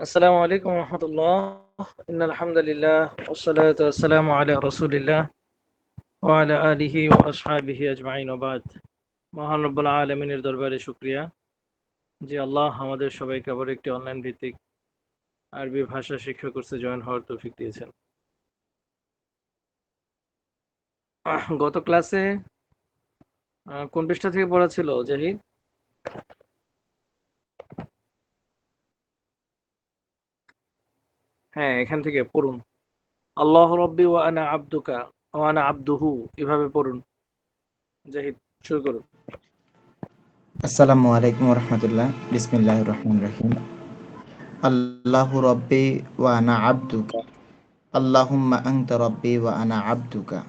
السلام عليكم ورحمة الله إن الحمد لله والصلاة والسلام على رسول الله وعلى آله وأصحابه أجمعين وبعد মহান রব্বুল আলমিনের দরবারে শুক্রিয়া যে আল্লাহ আমাদের সবাইকে আবার একটি অনলাইন ভিত্তিক আরবি ভাষা শিক্ষা কোর্সে জয়েন হওয়ার তৌফিক দিয়েছেন আহ, গত ক্লাসে আহ, কোন পৃষ্ঠা থেকে পড়া ছিল জাহিদ হ্যাঁ এখান থেকে পড়ুন। আল্লাহ রব্বি ওয়া আনা আব্দুকা ওয়া আনা আব্দুহু এভাবে পড়ুন। জাহিদ শুরু করুন। আসসালামু আলাইকুম রহমতুল্লাহ। বিসমিল্লাহ রহমান রহিম। আল্লাহু রব্বি ওয়া আনা আব্দুকা আল্লাহুম্মা আনতা রব্বি ওয়া আনা আব্দুকা।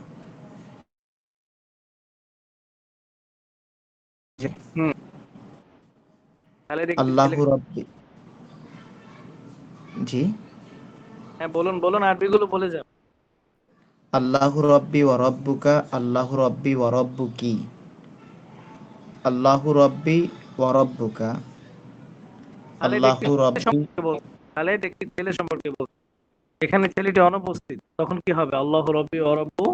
আল্লাহু রব্বি জি? হ্যাঁ বলুন বলুন আরবিগুলো বলে যান। আল্লাহু রব্বি ওয়া রব্বুকা আল্লাহু রব্বি ওয়া রব্বুকি। আল্লাহু রব্বি ওয়া রব্বুকা। একটি আল্লাহু ছেলে রব্বি তাহলে একটি ছেলে সম্পর্কে বলুন। এখানে ছেলেটি অনুপস্থিত তখন কি হবে? আল্লাহ রব্বি অরব্বু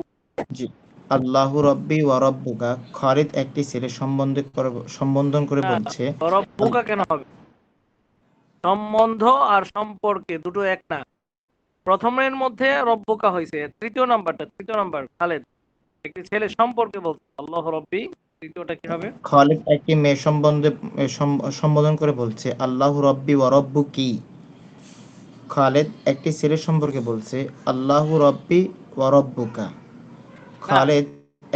জি আল্লাহু রব্বি ওয়া রব্বুকা খালিদ একটি ছেলে সম্বন্ধে করে সম্বোধন করে হ্যাঁ। বলছে। অরব্বুকা কেন হবে? সম্বন্ধ আর সম্পর্কে দুটো এক না। প্রথমের মধ্যে রব্বুকা হয়েছে তৃতীয় নাম্বারটা তৃতীয় নাম্বার খালেদ। একটি ছেলে সম্পর্কে বলছে আল্লাহ রব্বি তৃতীয়টা কি হবে? খালিদ একটি মেয়ে সম্বন্ধে সম্বোধন করে বলছে আল্লাহ রব্বি ওয়ারব্বু কি? খালেদ একটি ছেলে সম্পর্কে বলছে আল্লাহ রব্বি ওয়ারব্বুকা খালেদ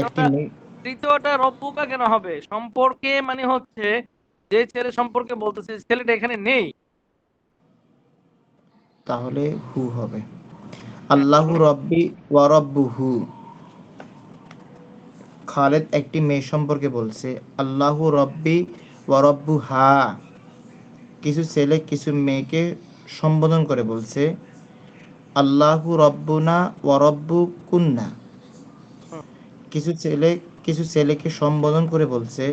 একটি মেয়ে তৃতীয়টা রব্বুকা কেন হবে? সম্পর্কে মানে হচ্ছে যে ছেলে সম্পর্কে বলতেছে ছেলেটা এখানে নেই। তাহলে হু হবে। আল্লাহ রব্বি ওয়ারব্বু হু খালেদ একটি মেয়ে সম্পর্কে বলছে, আল্লাহ রব্বি ওয়ারব্বু হা কিছু ছেলে কিছু মেয়েকে সম্বোধন করে বলছে, আল্লাহু রব্বুনা ওয়ারব্বু কুন্না কিছু ছেলে কিছু ছেলেকে সম্বোধন করে বলছে,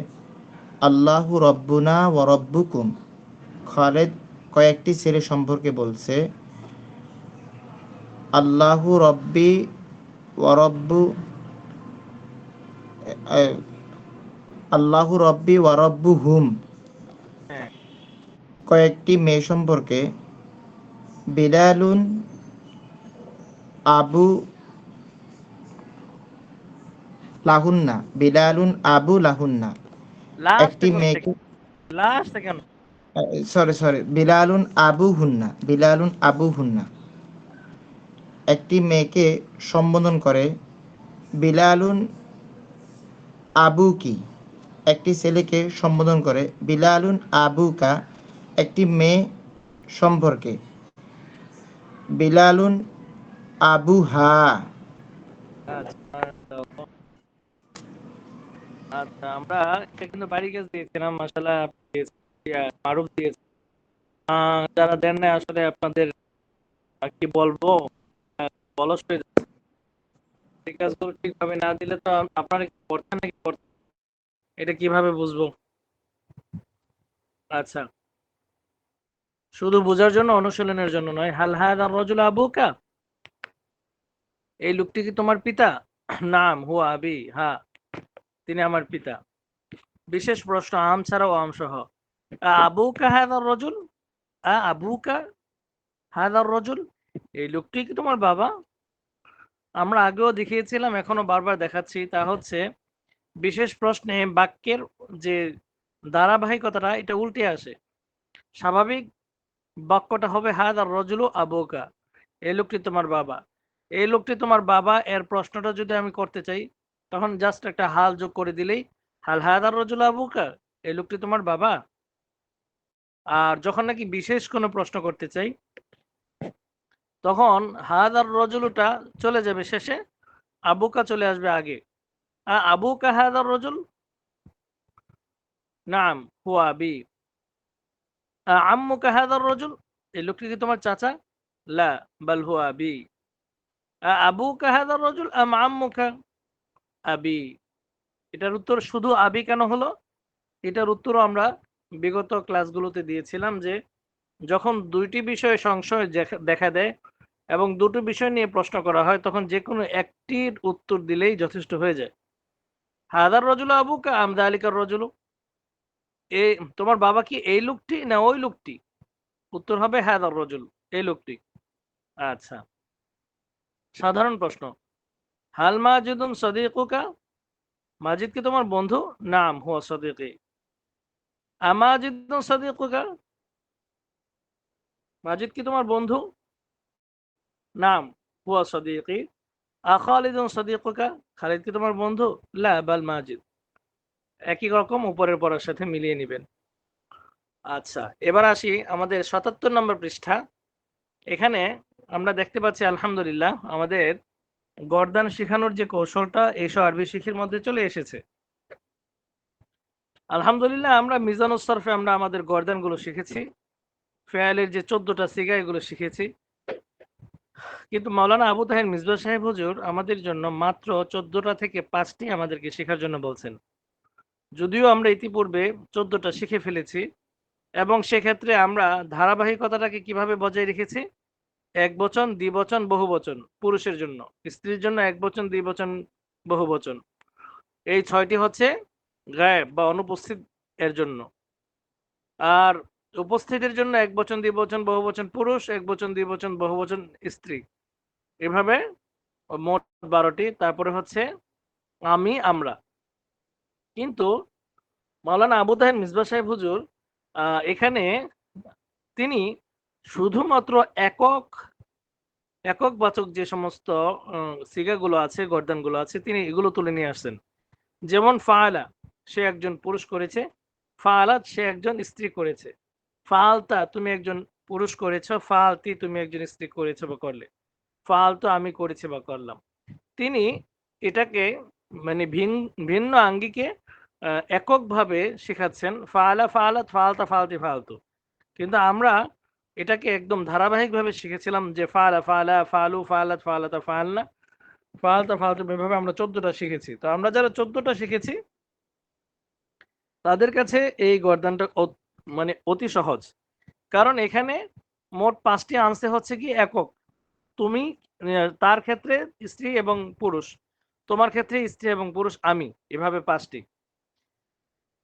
আল্লাহু রব্বুনা ওয়ারব্বুকুম খালেদ কয়েকটি ছেলে সম্পর্কে বলছে আল্লাহু রব্বি ওয়ারব্বু আল্লাহু রব্বি ওয়ারব্বু হুম। কয়েকটি মেয়ে সম্পর্কে বিলালুন আবু লাহুন্না বিলালুন আবু লাহুন্না। একটি মেয়েকে লাস্ট কেন সরি সরি বিলালুন আবু হুন্না বিলালুন আবু হুন্না একটি মেয়েকে সম্বোধন করে, বিলালুন আবু কি একটি ছেলেকে সম্বোধন করে, বিলালুন আবুকা। একটি মেয়ে সম্পর্কে, বিলালুন আবু হা আচ্ছা আচ্ছা। আমরা কিন্তু বাড়ি কাজ দিয়েছিলাম মাসালা মারুফ দিয়েছে। যারা দেন না আসলে আপনাদের কি বলব? বলস হয়ে যাচ্ছে। কাজগুলো ঠিকভাবে না দিলে তো আপনারা করছেন নাকি এটা কীভাবে বুঝব? আচ্ছা। শুধু বোঝার জন্য, অনুশীলনের জন্য নয়। হাল হায়দা রজুল আবুকা? এই লোকটি কি তোমার পিতা? নাম, হুয়া, আবি হ্যাঁ তিনি আমার পিতা। বিশেষ প্রশ্ন, আম ছাড়াও আম সহ আবুকা হায়দার রজুল আবুকা হায়দার রজুল এই লোকটি কি তোমার বাবা? আমরা আগেও দেখিয়েছিলাম, এখনও বারবার দেখাচ্ছি। তা হচ্ছে, বিশেষ প্রশ্নে বাক্যের যে ধারাবাহিকতাটা, এটা উল্টে আসে। স্বাভাবিক বাক্যটা হবে হায়দার রজুলু আবুকা। এই লোকটি তোমার বাবা। এই লোকটি তোমার বাবা, এর প্রশ্নটা যদি আমি করতে চাই, তখন জাস্ট একটা হাল যোগ করে দিলেই, হাল হায়দার রজুল আবুকা? এই লোকটি তোমার বাবা? আর যখন নাকি বিশেষ কোনো প্রশ্ন করতে চাই, তখন হায়দার রজুলটা চলে যাবে শেষে, আবুকা চলে আসবে আগে। আবুকা হায়দার রজুল? নাম, হুয়া আবি আ- আম্মুকা হায়দার রজুল? এই লোকটি কি তোমার চাচা? লা, বাল হুয়া আবি আ- আবুকা হায়দার রজুল আম আম্মুকা আবি? এটার উত্তর শুধু আবি কেন হলো? এটার উত্তরও আমরা বিগত ক্লাসগুলোতে দিয়েছিলাম যে যখন দুইটি বিষয়ে সংশয় দেখা- দেয় এবং দুটো বিষয় নিয়ে প্রশ্ন করা হয়, তখন যে কোনো একটির উত্তর দিলেই যথেষ্ট হয়ে যায়। হাদার রজুল আবু কা আমদা আলিকার রজুল। এই তোমার বাবা কি এই লোকটি না ওই লোকটি? উত্তর হবে হাদার রজুল, এই লোকটি। আচ্ছা। সাধারণ প্রশ্ন। হাল মাজিদুন সদিকুকা? মাজিদ কি তোমার বন্ধু? নাম, হুয়া সদিকি। মাজিদ কি? তোমার বন্ধু? নাম, হুয়া সদিকি। আখালিদুন সদিকুকা খালিদ কি তোমার বন্ধু? লা, বাল মাজিদ। একই রকম উপরের পড়ার সাথে মিলিয়ে নেবেন। আচ্ছা এবার আসি আমাদের সাতাত্তর নম্বর পৃষ্ঠা। এখানে আমরা দেখতে পাচ্ছি, আলহামদুলিল্লাহ, আমাদের গর্দান শেখানোর যে কৌশলটা এইসব আরবি শিখির মধ্যে চলে এসেছে। আলহামদুলিল্লাহ, আমরা মিজানুস সরফে আমরা আমাদের গর্দানগুলো শিখেছি। ফেয়ালের যে চোদ্দটা সিগা, এগুলো শিখেছি। কিন্তু মাওলানা আবু তাহের মিসবা সাহেব হুজুর আমাদের জন্য মাত্র চোদ্দটা থেকে পাঁচটি আমাদেরকে শেখার জন্য বলছেন। যদিও আমরা ইতিপূর্বে চোদ্দটা শিখে ফেলেছি এবং সেক্ষেত্রে আমরা ধারাবাহিকতাটাকে কীভাবে বজায় রেখেছি? এক বচন দ্বিবচন বহু বচন, পুরুষের জন্য। স্ত্রীর জন্য এক বচন দ্বিবচন বহু বচন। এই ছয়টি হচ্ছে গায়েব বা অনুপস্থিত এর জন্য। আর উপস্থিতির জন্য এক বচন দ্বিবচন বহু বচন, পুরুষ, এক বচন দ্বিবচন বহু বচন, স্ত্রী। এভাবে মোট বারোটি, তারপরে হচ্ছে আমি, আমরা। কিন্তু মাওলানা আবু তাহের মিসবা সাহেব হুজুর এখানে তিনি শুধুমাত্র একক একক বাচক যে সমস্ত সিগাগুলো আছে, গর্দানগুলো আছে, তিনি এগুলো তুলে নিয়ে আসছেন। যেমন ফাআলা সে একজন পুরুষ করেছে ফাআলাত সে একজন স্ত্রী করেছে। ফালতা তুমি একজন পুরুষ করেছ, ফালতি তুমি একজন স্ত্রী করেছ বা করলে। ফালতু আমি করেছি বা করলাম। তিনি এটাকে মানে ভিন, ভিন্ন আঙ্গিকে এককভাবে শেখাচ্ছেন, ফালা ফাআলাত ফালতা, ফালতি, ফালতু। কিন্তু আমরা এটাকে একদম ধারাবাহিকভাবে শিখেছিলাম যে ফালা ফালা, ফালু, ফালাত, ফালাতা, ফালনা, ফালতা, ফালতু, এভাবে আমরা চোদ্দটা শিখেছি। তো আমরা যারা চোদ্দটা শিখেছি তাদের কাছে এই গর্দানটা মানে অতি সহজ। কারণ এখানে মোট পাঁচটি আনসে হচ্ছে কি একক। তুমি তার ক্ষেত্রে স্ত্রী এবং পুরুষ। তোমার ক্ষেত্রে স্ত্রী এবং পুরুষ, আমি। এভাবে পাঁচটি।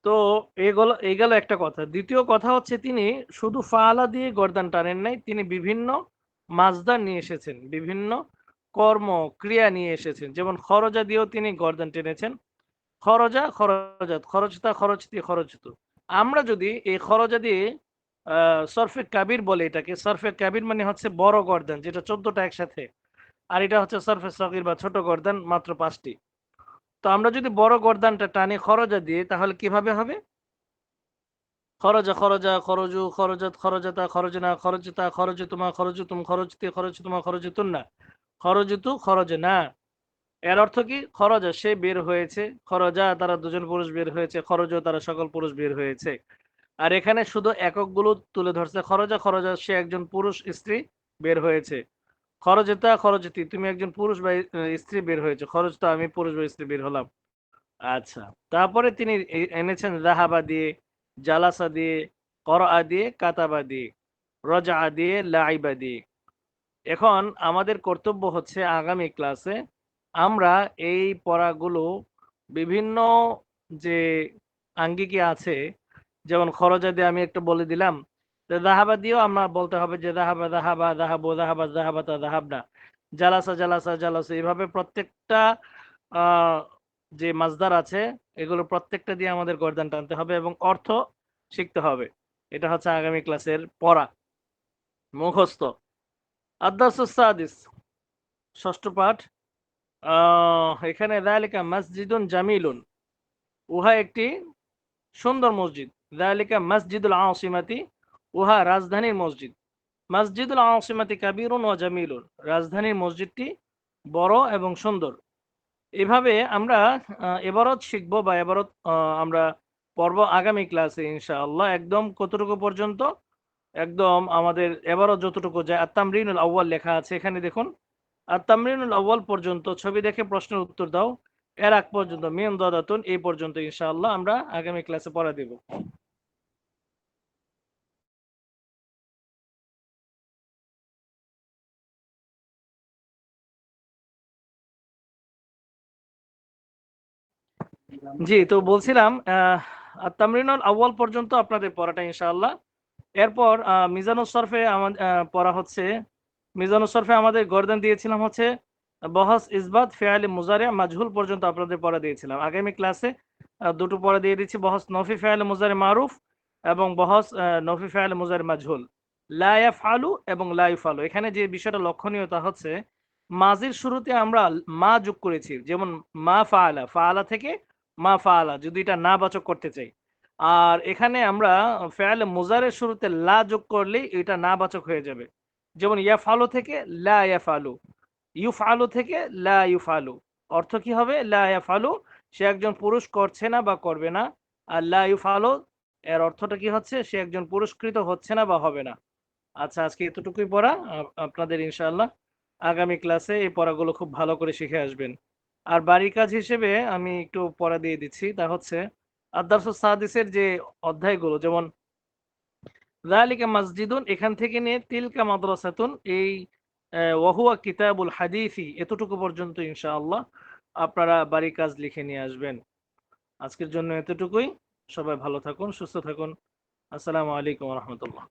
তো এগুলো এই গেল একটা কথা। দ্বিতীয় কথা হচ্ছে তিনি শুধু ফালা দিয়ে গর্দান টানেন নাই, তিনি বিভিন্ন মাজদার নিয়ে এসেছেন। বিভিন্ন কর্ম, ক্রিয়া নিয়ে এসেছেন। যেমন খরজা দিয়েও তিনি গর্দান টেনেছেন। খরজা, খরজাত খরচতা খরচতি খরচতু আমরা যদি এই খরজা দিয়ে সরফে কাবির বলে এটাকে, সরফে কাবির মানে হচ্ছে বড় গর্দান, যেটা চোদ্দটা একসাথে। আর এটা হচ্ছে সরফে সকির বা ছোট গর্দান মাত্র পাঁচটি। তো আমরা যদি বড় গর্দানটা টানি খরজা দিয়ে, তাহলে কীভাবে হবে? খরজা খরজা, খরজু, খরজাত, খরজাতা, খরজনা, খরজতা, খরজতুমা, খরজতুম, খরজতে, খরজতুমা, খরজতুন্না। খরজতু, খরজনা। এর অর্থ কি? খরজা, সে বের হয়েছে। খরজা, তারা দুজন পুরুষ বের হয়েছে। খরজ তারা সকল পুরুষ বের হয়েছে। আর এখানে শুধু এককগুলো তুলে ধরছে। খরজা খরজা, সে একজন পুরুষ স্ত্রী বের হয়েছে। খরজতা, খরজতি, তুমি একজন পুরুষ বা স্ত্রী বের হয়েছে। খরচ তো আমি পুরুষ বা স্ত্রী বের হলাম। আচ্ছা তারপরে তিনি এনেছেন রাহাবা দিয়ে, জালাসা দিয়ে, করআ দিয়ে, কাতাবা দিয়ে রজা দিয়ে লাইবা দিয়ে। এখন আমাদের কর্তব্য হচ্ছে আগামী ক্লাসে আমরা এই পড়াগুলো বিভিন্ন যে আঙ্গিকে আছে, যেমন খরচা দিয়ে আমি একটু বলে দিলাম দাহাবা দিয়েও আমরা বলতে হবে যে দাহাবা দাহাবা, দাহাবো, দাহাবা দাহাবাতা দাহাবনা। জালাসা জালাসা জালাসা, এইভাবে প্রত্যেকটা যে মাজদার আছে, এগুলো প্রত্যেকটা দিয়ে আমাদের গর্দান টানতে হবে এবং অর্থ শিখতে হবে। এটা হচ্ছে আগামী ক্লাসের পড়া। মুখস্থ। আদাসুসাদিস ষষ্ঠ পাঠ। এখানে দালিকা মসজিদুন জামিলুন। উহা একটি সুন্দর মসজিদ। দালিকা মসজিদুল আসিমাতি উহা রাজধানীর মসজিদ। মসজিদুল আসিমাতি কাবিরুন ও জামিলুন। রাজধানীর মসজিদটি বড় এবং সুন্দর। এভাবে আমরা এবারত শিখব বা এবারত আমরা পর্ব আগামী ক্লাসে ইনশাআল্লাহ। একদম কতটুকু পর্যন্ত? একদম আমাদের এবারও যতটুকু যায় আত্মামরিনুল আউ্বাল লেখা আছে। এখানে দেখুন আর তামরিনুল আউ্বাল পর্যন্ত ছবি দেখে প্রশ্নের উত্তর দাও। এর আগ পর্যন্ত মেন দাদাতুন, এই পর্যন্ত ইনশাআল্লাহ আমরা আগামী ক্লাসে পড়া দিব। জি, তো বলছিলাম, আহ তামরিনুল আউ্বাল পর্যন্ত আপনাদের পড়াটা ইনশাআল্লাহ। এরপর মিজানুস সরফে পড়া হচ্ছে মিজানুস সরফে আমাদের গর্দান দিয়েছিলাম হচ্ছে, বহস ইসবাত ফেয়ালি মুজারিয়া মাজহুল পর্যন্ত আপনাদের পড়া দিয়েছিলাম। আগামী ক্লাসে দুটো পড়া দিয়ে দিচ্ছি, বহস নফি ফেয়ালি মুজারি মারুফ এবং বহস নফি ফেয়ালি মুজারি মাজহুল। লাইফ আলু এবং লাইফ আলু এখানে যে বিষয়টা লক্ষণীয় তা হচ্ছে, মাজির শুরুতে আমরা মা যোগ করেছি, যেমন মা ফালা ফালা থেকে মা ফালা যদি এটা না বাচক করতে চাই। আর এখানে আমরা ফেয়াল মুজারের শুরুতে লা যোগ করলে এটা না বাচক হয়ে যাবে। যেমন ইয়াফালু থেকে লা ইয়াফালু, ইউফালু থেকে লা ইউফালু। অর্থ কি হবে? লা ইয়াফালু, সে একজন পুরুষ করছে না বা করবে না। আর লা ইউফালু, এর অর্থটা কি হচ্ছে? সে একজন পুরস্কৃত হচ্ছে না বা হবে না। আচ্ছা আজকে এতটুকুই পড়া। আপ- আপনাদের ইনশাআল্লাহ আগামী ক্লাসে এই পড়াগুলো খুব ভালো করে শিখে আসবেন। আর বাড়ির কাজ হিসেবে আমি একটু পড়া দিয়ে দিচ্ছি। তা হচ্ছে আদার্স সাদিসের যে অধ্যায়গুলো, যেমন জালিকা মসজিদুন এখান থেকে নিয়ে তিলকা মাদ্রাসাতুন, এই ওয়াহুয়া কিতাবুল হাদিসি, এতটুকু পর্যন্ত ইনশাআল্লাহ আপনারা বাড়ি কাজ লিখে নিয়ে আসবেন। আজকের জন্য এতটুকুই। সবাই ভালো থাকুন, সুস্থ থাকুন। আসসালামু আলাইকুম রহমতুল্লাহ।